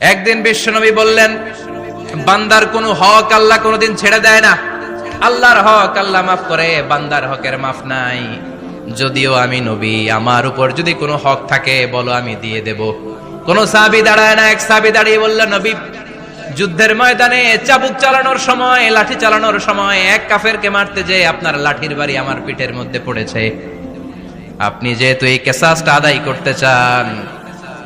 একদিন বিশ্বনবী বললেন, বান্দার কোনো হক আল্লাহ কোনোদিন ছেড়ে দেয় না। আল্লাহর হক আল্লাহ মাফ করে, বান্দার হকের মাফ নাই। যদিও আমি নবী, আমার উপর যদি কোনো হক থাকে, বলো আমি দিয়ে দেব। কোন সাবি দাঁড়ায় না, এক সাবি দাঁড়িয়ে বলল, নবী, যুদ্ধের ময়দানে চাবুক চালানোর সময়, লাঠি চালানোর সময়, এক কাফেরকে মারতে যে আপনার লাঠির বাড়ি আমার পিঠের মধ্যে পড়েছে। আপনি যেহেতু এই কেসাসটা আদায় করতে চান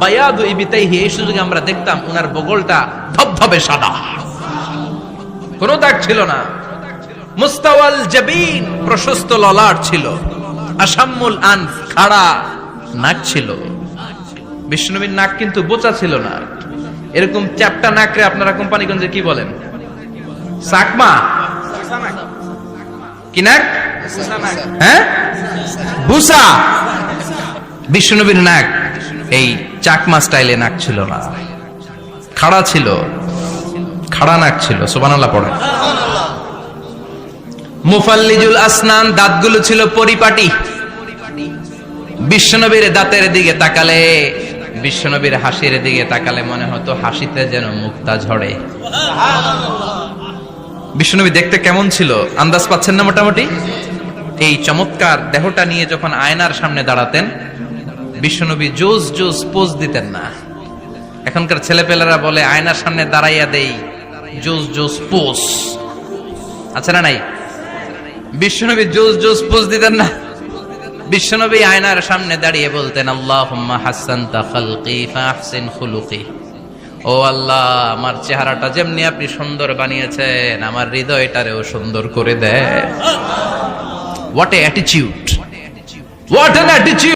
বায়াদু ইবিতাইহি, এই সুযোগে আমরা দেখতাম উনার বগলটা ধবধবে সাদা। কোনো দাগ ছিল না। মুস্তাওয়াল জাবিন প্রশস্ত ললাট ছিল। আসাম্মুল আনফ খাড়া নাক ছিল। বিষ্ণুবীর নাক কিন্তু বোচা ছিল না। এরকম চ্যাপটা নাকরে আপনারা কোম্পানিগঞ্জে কি বলেন? সাকমা? কি নাক? হ্যাঁ? বুসা? বিষ্ণুবীর নাক। এই চাকমা স্টাইলে নাক ছিল না। খাড়া ছিল। খাড়া নাক ছিল সোবানাল্লাহ পড়ে মুফাল্লিজুল আসনান, দাঁতগুলো ছিল পরিপাটি। বিশ্বনবীর দাঁতের দিকে তাকালে, বিশ্বনবীর হাসির দিকে তাকালে মনে হতো হাসিতে যেন মুক্তা ঝরে। বিশ্বনবী দেখতে কেমন ছিল? আন্দাজ পাচ্ছেন না মোটামুটি? এই চমৎকার দেহটা নিয়ে যখন আয়নার সামনে দাঁড়াতেন বিশ্বনবী জোস জোস পোজ দিতেন না। এখনকার ছেলেপেলেরা বলে, আয়নার সামনে দাঁড়াইয়া দেই, জোস জোস পোজ। আছে না নাই? বিশ্বনবী জোস জোস পোজ দিতেন না। বিশ্বনবী আয়নার সামনে দাঁড়িয়ে বলতেন, আল্লাহুম্মা হাসানতা খালকি ও আল্লাহ, আমার চেহারাটা যেমনি আপনি সুন্দর বানিয়েছেন, আমার হৃদয়টারেও সুন্দর করে দেয়। What a attitude what an attitude